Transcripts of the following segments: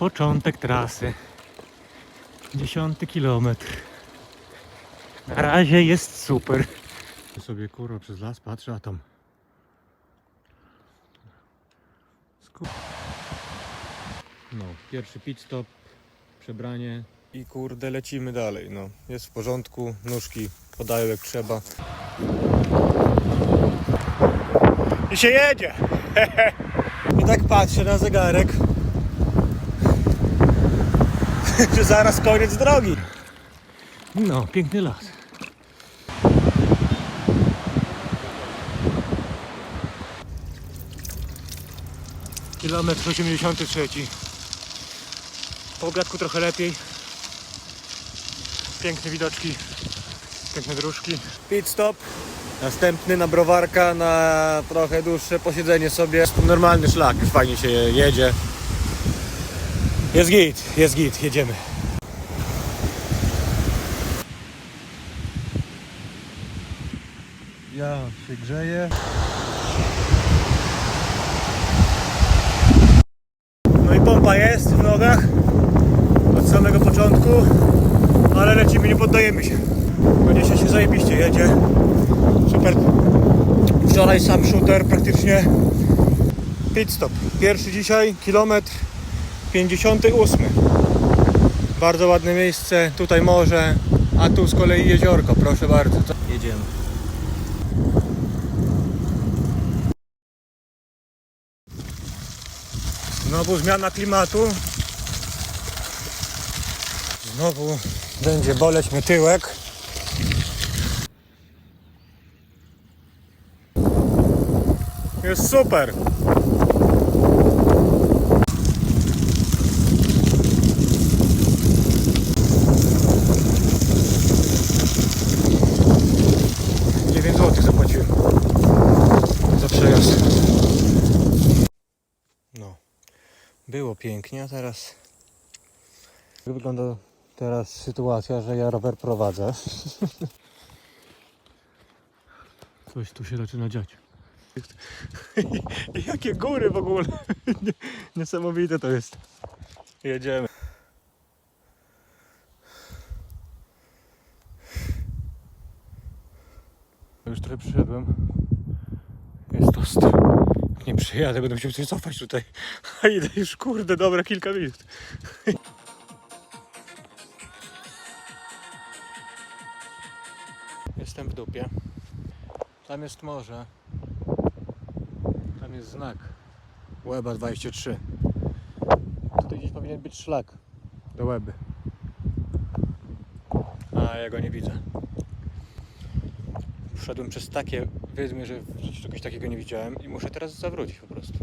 Początek trasy. Dziesiąty kilometr. Na razie jest super. Sobie kurwa przez las patrzę, a tam. No, pierwszy pit stop, przebranie. I kurde, lecimy dalej. No, jest w porządku, nóżki podają jak trzeba. I się jedzie! I tak patrzę na zegarek, że zaraz koniec drogi. No, piękny las. Kilometr 83. Po obiadku trochę lepiej. Piękne widoczki, piękne dróżki. Pit stop. Następny na browarka, na trochę dłuższe posiedzenie sobie. Normalny szlak, już fajnie się jedzie. Jest git, jest git, jedziemy. Ja się grzeję. No i pompa jest w nogach od samego początku, ale lecimy, nie poddajemy się. Koniecznie się zajebiście jedzie. Super. Wczoraj sam shooter praktycznie. Pit stop. Pierwszy dzisiaj, kilometr 58. Bardzo ładne miejsce, tutaj morze, a tu z kolei jeziorko, proszę bardzo. Jedziemy. Znowu zmiana klimatu. Znowu będzie boleć mnie tyłek. Jest super. No, było pięknie, a teraz jak wygląda teraz sytuacja, że ja rower prowadzę. Coś tu się zaczyna dziać. Jakie góry w ogóle. Niesamowite to jest. Jedziemy. Już trochę przyszedłem. Ostro. Jak nie przyjadę, będę musiał coś cofać tutaj. A idę już, kurde, dobra, kilka minut. Jestem w dupie. Tam jest morze. Tam jest znak. Łeba 23. Tutaj gdzieś powinien być szlak do Łeby. A ja go nie widzę. Wszedłem przez takie wydmy, że w życiu czegoś takiego nie widziałem i muszę teraz zawrócić po prostu.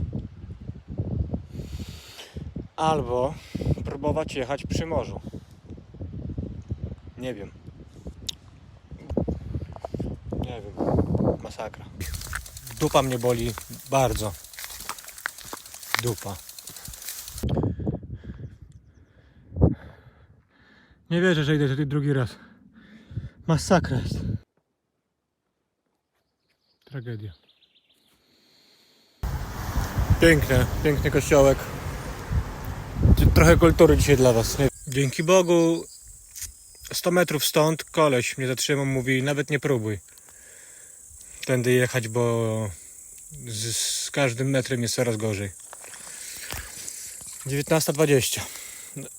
Albo próbować jechać przy morzu. Nie wiem. Nie wiem. Masakra. Dupa mnie boli bardzo. Dupa. Nie wierzę, że idę tutaj drugi raz. Masakra jest. Tragedia. Piękne, piękny kościołek. Trochę kultury dzisiaj dla Was. Nie? Dzięki Bogu 100 metrów stąd koleś mnie zatrzymał, mówi nawet nie próbuj tędy jechać, bo z, z każdym metrem jest coraz gorzej. 19.20.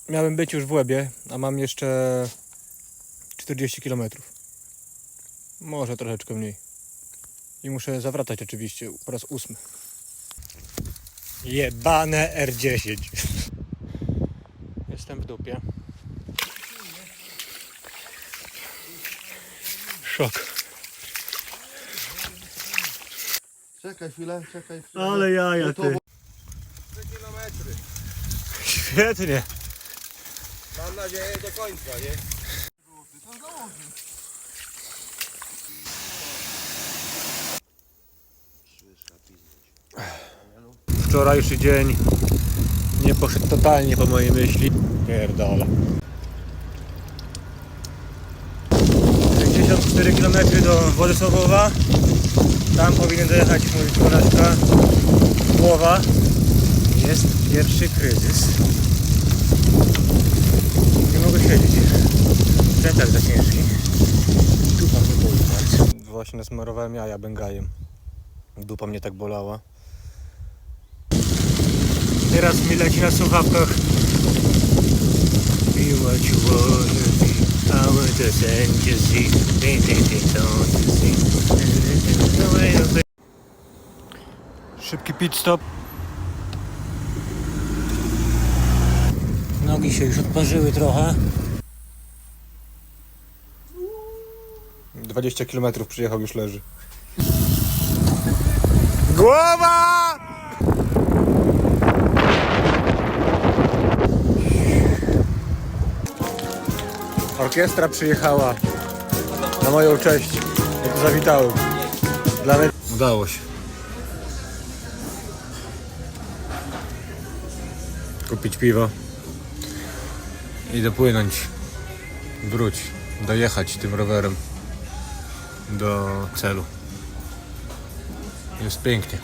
Miałem być już w Łebie, a mam jeszcze 40 km. Może troszeczkę mniej. I muszę zawracać oczywiście po raz ósmy. Jebane R10. Jestem w dupie. Szok. Czekaj chwilę, czekaj chwilę. Ale jaja ty. 3 kilometry. Świetnie. Mam nadzieję do końca, nie? Wczorajszy dzień nie poszedł totalnie po mojej myśli. Pierdolę. 64 km do Władysławowa. Tam powinien dojechać mój koleżka Głowa. Jest pierwszy kryzys. Nie mogę siedzieć. Plecak za ciężki. Dupa mnie boli bardzo. Właśnie nasmarowałem jaja bengajem. Dupa mnie tak bolała. Teraz mi leci na słuchawkach. Be what you wanna be. I want to send you see. Don't you see. Szybki pit stop. Nogi się już odparzyły trochę. 20 km przyjechał, już leży. Głowa! Orkiestra przyjechała na moją cześć. Ja tu zawitałem. Dla mnie... Udało się. Kupić piwo i dopłynąć. Wróć. Dojechać tym rowerem do celu. Jest pięknie.